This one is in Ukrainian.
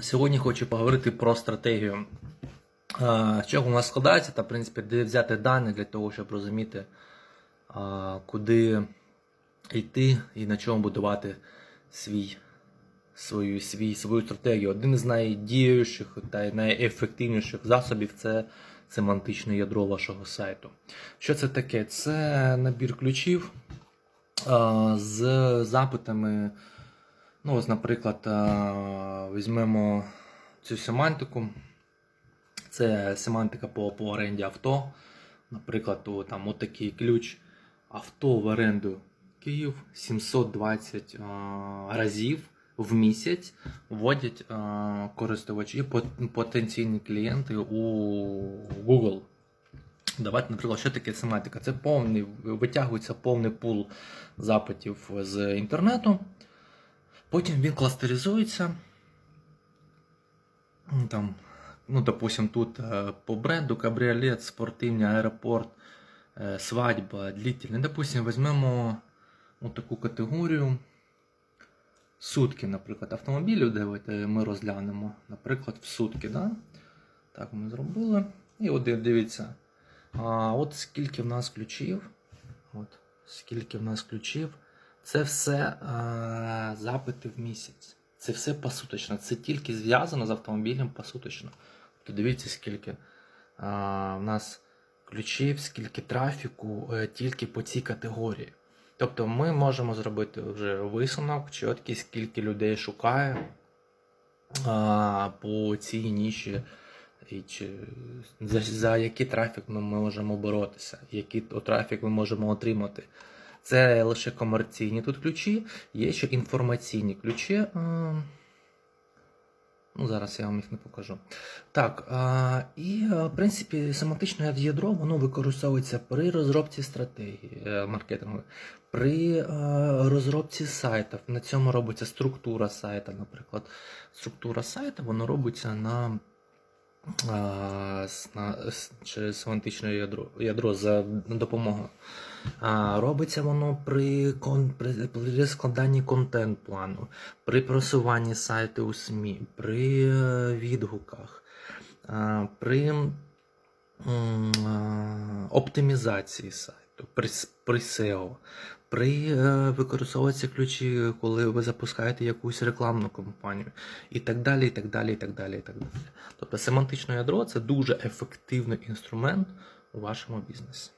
Сьогодні хочу поговорити про стратегію. З чого вона складається, та в принципі, де взяти дані для того, щоб розуміти, куди йти і на чому будувати свій, свою, свій, свою стратегію. Один із найдіючіших та найефективніших засобів це семантичне ядро вашого сайту. Що це таке? Це набір ключів з запитами. Ну, ось, наприклад, візьмемо цю семантику. Це семантика по, по оренді авто. Наприклад, о, там отакий ключ. Авто в оренду Київ 720 а, разів в місяць вводять а, користувачі, пот- потенційні клієнти у Google. Давайте, наприклад, що таке семантика? Це повний, витягується повний пул запитів з інтернету. Потім він кластеризується. Ну, Там, ну, допустим, тут е, по бренду кабріолет, спортивний аеропорт, е, свадьба, длительний. Допустим, візьмемо таку категорію. Сутки, наприклад, автомобілів, давайте ми розглянемо. Наприклад, в сутки. Да? Так ми зробили. І от дивіться. А, от скільки в нас ключів. От, скільки в нас ключів. Це все а, запити в місяць. Це все посуточно. Це тільки зв'язано з автомобілем посуточно. То дивіться, скільки а, в нас ключів, скільки трафіку е, тільки по цій категорії. Тобто ми можемо зробити вже висновок, чіткий, скільки людей шукає а, по цій ніші, і чи, за, за який трафік ми можемо боротися, який трафік ми можемо отримати. Це лише комерційні тут ключі, є ще інформаційні ключі. Ну, зараз я вам їх не покажу. Так, а, і в принципі семантичне ядро воно використовується при розробці стратегії е, маркетингової, при е, розробці сайтів. На цьому робиться структура сайта, наприклад. Структура сайта воно робиться на, через семантичне ядро, ядро за допомогою. Робиться воно при, кон, при, при складанні контент-плану, при просуванні сайту у СМІ, при е, відгуках, при оптимізації сайту, при, при SEO, при е, використовуються ключі, коли ви запускаєте якусь рекламну кампанію, і так далі, і так далі, і так далі, і так далі. Тобто семантичне ядро це дуже ефективний інструмент у вашому бізнесі.